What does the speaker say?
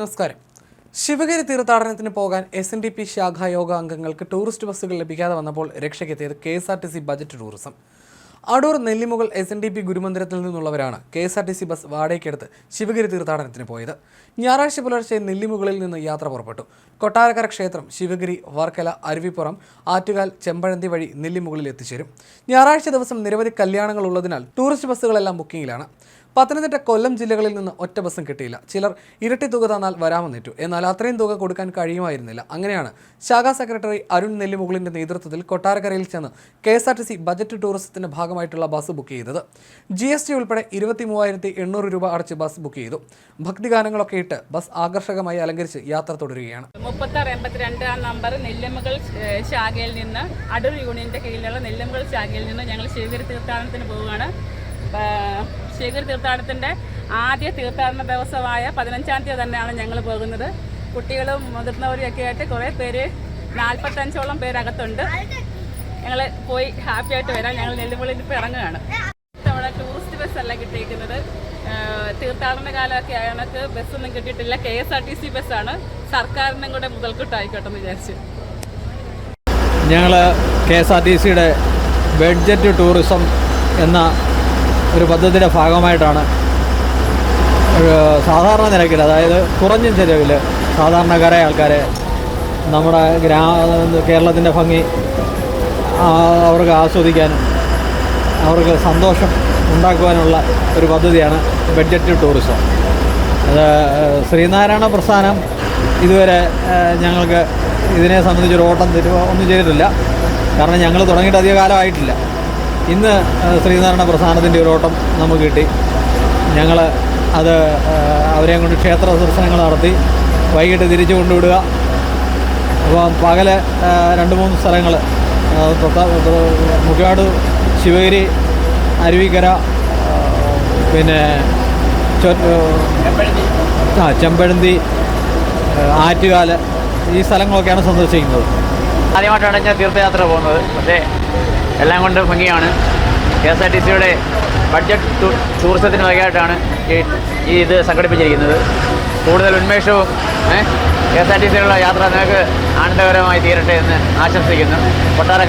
നമസ്കാരം. ശിവഗിരി തീർത്ഥാടനത്തിന് പോകാൻ എസ് എൻ ഡി പി ശാഖാ യോഗ അംഗങ്ങൾക്ക് ടൂറിസ്റ്റ് ബസ്സുകൾ ലഭിക്കാതെ വന്നപ്പോൾ രക്ഷയ്ക്കെത്തിയത് K S R T C budget tourism. Adoor Nellimukal S N D P ഗുരുമന്ദിരത്തിൽ നിന്നുള്ളവരാണ് K S R T C bus വാടകയ്ക്കെടുത്ത് Sivagiri തീർത്ഥാടനത്തിന് പോയത്. ഞായറാഴ്ച പുലർച്ചെ നെല്ലിമുകളിൽ നിന്ന് യാത്ര പുറപ്പെട്ടു. കൊട്ടാരക്കര ക്ഷേത്രം ശിവഗിരി വർക്കല അരുവിപ്പുറം ആറ്റുകാൽ ചെമ്പഴന്തി വഴി നെല്ലിമുകളിൽ എത്തിച്ചേരും. ഞായറാഴ്ച ദിവസം നിരവധി കല്യാണങ്ങൾ ഉള്ളതിനാൽ ടൂറിസ്റ്റ് ബസ്സുകളെല്ലാം ബുക്കിംഗിലാണ്. പത്തനംതിട്ട കൊല്ലം ജില്ലകളിൽ നിന്ന് ഒറ്റ ബസ്സും കിട്ടിയില്ല. ചിലർ ഇരട്ടി തുക തന്നാൽ വരാമെന്നിട്ടു. എന്നാൽ അത്രയും തുക കൊടുക്കാൻ കഴിയുമായിരുന്നില്ല. അങ്ങനെയാണ് ശാഖാ സെക്രട്ടറി അരുൺ നെല്ലിമുകളിന്റെ നേതൃത്വത്തിൽ കൊട്ടാരക്കരയിൽ ചെന്ന് K S R T C budget ടൂറിസത്തിന്റെ ഭാഗമായിട്ടുള്ള ബസ് ബുക്ക് ചെയ്തത്. ജി എസ് ടി ഉൾപ്പെടെ ഇരുപത്തി മൂവായിരത്തി എണ്ണൂറ് രൂപ അടച്ച് ബസ് ബുക്ക് ചെയ്തു. ഭക്തിഗാനങ്ങളൊക്കെ ഇട്ട് ബസ് ആകർഷകമായി അലങ്കരിച്ച് യാത്ര തുടരുകയാണ്. മുപ്പത്താറ് എൺപത്തിരണ്ട് നമ്പർ നെല്ലിമുകൾ ശാഖയിൽ നിന്ന് അടൂർ യൂണിയന്റെ കീഴിലുള്ള നെല്ലിമുകൾ ശാഖയിൽ നിന്ന് ഞങ്ങൾ ശിവഗിരി തീർത്ഥാടനത്തിന് പോവുകയാണ്. ഏഹ്, തീർത്ഥാടനത്തിന്റെ ആദ്യ തീർത്ഥാടന ദിവസമായ പതിനഞ്ചാം തീയതി തന്നെയാണ് ഞങ്ങൾ പോകുന്നത്. കുട്ടികളും മുതിർന്നവരും ഒക്കെ ആയിട്ട് കുറേ പേര് നാൽപ്പത്തഞ്ചോളം പേരകത്തുണ്ട് ഞങ്ങൾ പോയി ഹാപ്പി ആയിട്ട് വരാം. ഞങ്ങൾ നെല്ലുമുള്ളിൽ ഇപ്പോൾ ഇറങ്ങുകയാണ്. ഇത്തവണ ടൂറിസ്റ്റ് ബസ്സല്ല കിട്ടിയിരിക്കുന്നത് തീർത്ഥാടന കാലമൊക്കെ ആയവർക്ക് ബസ്സൊന്നും കിട്ടിയിട്ടില്ല. K S R T C ബസ്സാണ്. സർക്കാരിനും കൂടെ മുതൽക്കൂട്ടായിക്കോട്ടെ എന്ന് വിചാരിച്ചു. ഞങ്ങൾ കെ എസ് ആർ ടി സിയുടെ ബഡ്ജറ്റ് ടൂറിസം എന്ന ഒരു പദ്ധതിയുടെ ഭാഗമായിട്ടാണ് സാധാരണ നിരക്കിൽ അതായത് കുറഞ്ഞ ചിലവിൽ സാധാരണക്കാരെ ആൾക്കാരെ നമ്മുടെ ഗ്രാ കേരളത്തിന്റെ ഭംഗി അവർക്ക് ആസ്വദിക്കാനും അവർക്ക് സന്തോഷം ഉണ്ടാക്കുവാനുള്ള ഒരു പദ്ധതിയാണ് ബഡ്ജറ്റ് ടൂറിസം. അത് ശ്രീനാരായണ പ്രസ്ഥാനം ഇതുവരെ ഞങ്ങൾക്ക് ഇതിനെ സംബന്ധിച്ചൊരു ഓട്ടം തരുക ഒന്നും ചെയ്തിട്ടില്ല. കാരണം ഞങ്ങൾ തുടങ്ങിയിട്ട് അധിക കാലമായിട്ടില്ല ഇന്ന് ശ്രീനാരായണ പ്രസ്ഥാനത്തിന്റെ ഒരു ഓട്ടം നമുക്ക് കിട്ടി. ഞങ്ങൾ അത് അവരെ കൊണ്ട് ക്ഷേത്ര ദർശനങ്ങൾ നടത്തി വൈകിട്ട് തിരിച്ചു കൊണ്ടുവിടുക. അപ്പോൾ പകൽ രണ്ട് മൂന്ന് സ്ഥലങ്ങൾ മുക്കാട് ശിവഗിരി അരുവിക്കര പിന്നെ ആ ചെമ്പഴന്തി ആറ്റുകാൽ ഈ സ്ഥലങ്ങളൊക്കെയാണ് സന്ദർശിക്കുന്നത്. ആദ്യമായിട്ടാണ് ഞാൻ തീർത്ഥയാത്ര പോകുന്നത്. പക്ഷേ എല്ലാം കൊണ്ട് ഭംഗിയാണ്. കെ എസ് ആർ ടി സിയുടെ ബഡ്ജറ്റ് ടൂറിസത്തിന് വകയായിട്ടാണ് ഈ ഇത് സംഘടിപ്പിച്ചിരിക്കുന്നത്. കൂടുതൽ ഉന്മേഷവും കെ എസ് ആർ ടി സിയിലുള്ള യാത്ര നിങ്ങൾക്ക് ആനന്ദകരമായി തീരട്ടെ എന്ന് ആശംസിക്കുന്നു. കൊട്ടാര